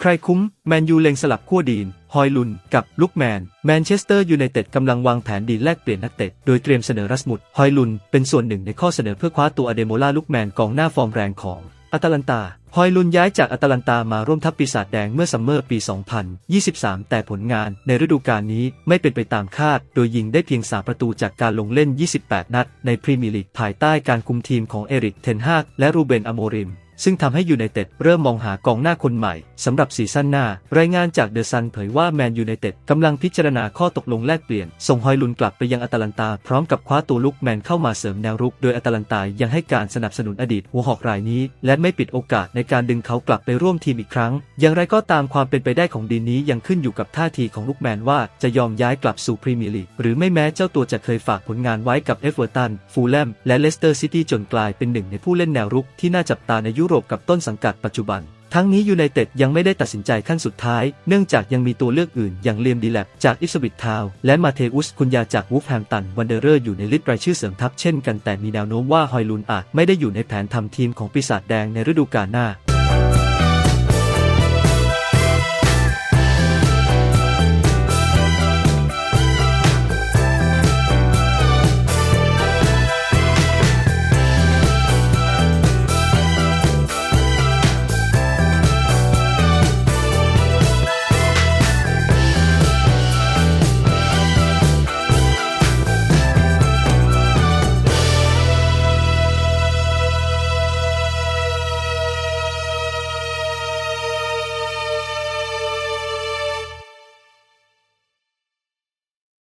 ใครคุ้ม แมนยูเล็งสลับขั้วดีน ฮอยลุน กับลุกแมน แมนเชสเตอร์ยูไนเต็ดกำลังวางแผนดีแลกเปลี่ยนนักเตะ โดยเตรียมเสนอรัสมุด ฮอยลุน เป็นส่วนหนึ่งในข้อเสนอเพื่อคว้าตัวอเดโมลาลุกแมนกองหน้าฟอร์มแรงของอาตาลันตา ฮอยลุนย้ายจากอาตาลันตามาร่วมทัพปีศาจแดงเมื่อซัมเมอร์ปี 2023 แต่ผลงานในฤดูกาลนี้ไม่เป็นไปตามคาด โดยยิงได้เพียง 3 ประตูจากการลงเล่น 28 นัด ในพรีเมียร์ลีกภายใต้การคุมทีมของเอริก เทนฮาก และรูเบน อโมริม ซึ่งทำให้ยูไนเต็ดเริ่มมองหากองหน้าคนใหม่สำหรับซีซั่นหน้า รายงานจากเดอะซันเผยว่าแมนยูไนเต็ดกำลังพิจารณาข้อตกลงแลกเปลี่ยน ส่งฮอยลุนกลับไปยังอาตาลันตา พร้อมกับคว้าตัวลุกแมนเข้ามาเสริมแนวรุก โดยอาตาลันตายังให้การสนับสนุนอดีตหัวหอกรายนี้ และไม่ปิดโอกาสในการดึงเขากลับไปร่วมทีมอีกครั้ง อย่างไรก็ตามความเป็นไปได้ของดีนนี้ยังขึ้นอยู่กับท่าทีของลุกแมนว่าจะยอมย้ายกลับสู่พรีเมียร์ลีกหรือไม่แม้เจ้าตัวจะเคยฝากผลงานไว้กับเอฟเวอร์ตัน ฟูลแลม และเลสเตอร์ซิตี้จนกลายเป็นหนึ่งในผู้เล่นแนวรุกที่น่าจับตาในยุโรปกับต้นสังกัดปัจจุบัน ทั้งนี้ยูไนเต็ดยังไม่ได้ตัดสินใจขั้นสุดท้าย เนื่องจากยังมีตัวเลือกอื่น อย่างเลียมดีแลบจากอิสวิตทาวและมาเทอุสคุญยาจากวูฟแฮมตันวันเดอร์เรอร์อยู่ในลิสต์รายชื่อเสริมทัพเช่นกันแต่มีแนวโน้มว่าฮอยลุนอาจไม่ได้อยู่ในแผนทำทีมของปีศาจแดงในฤดูกาลหน้า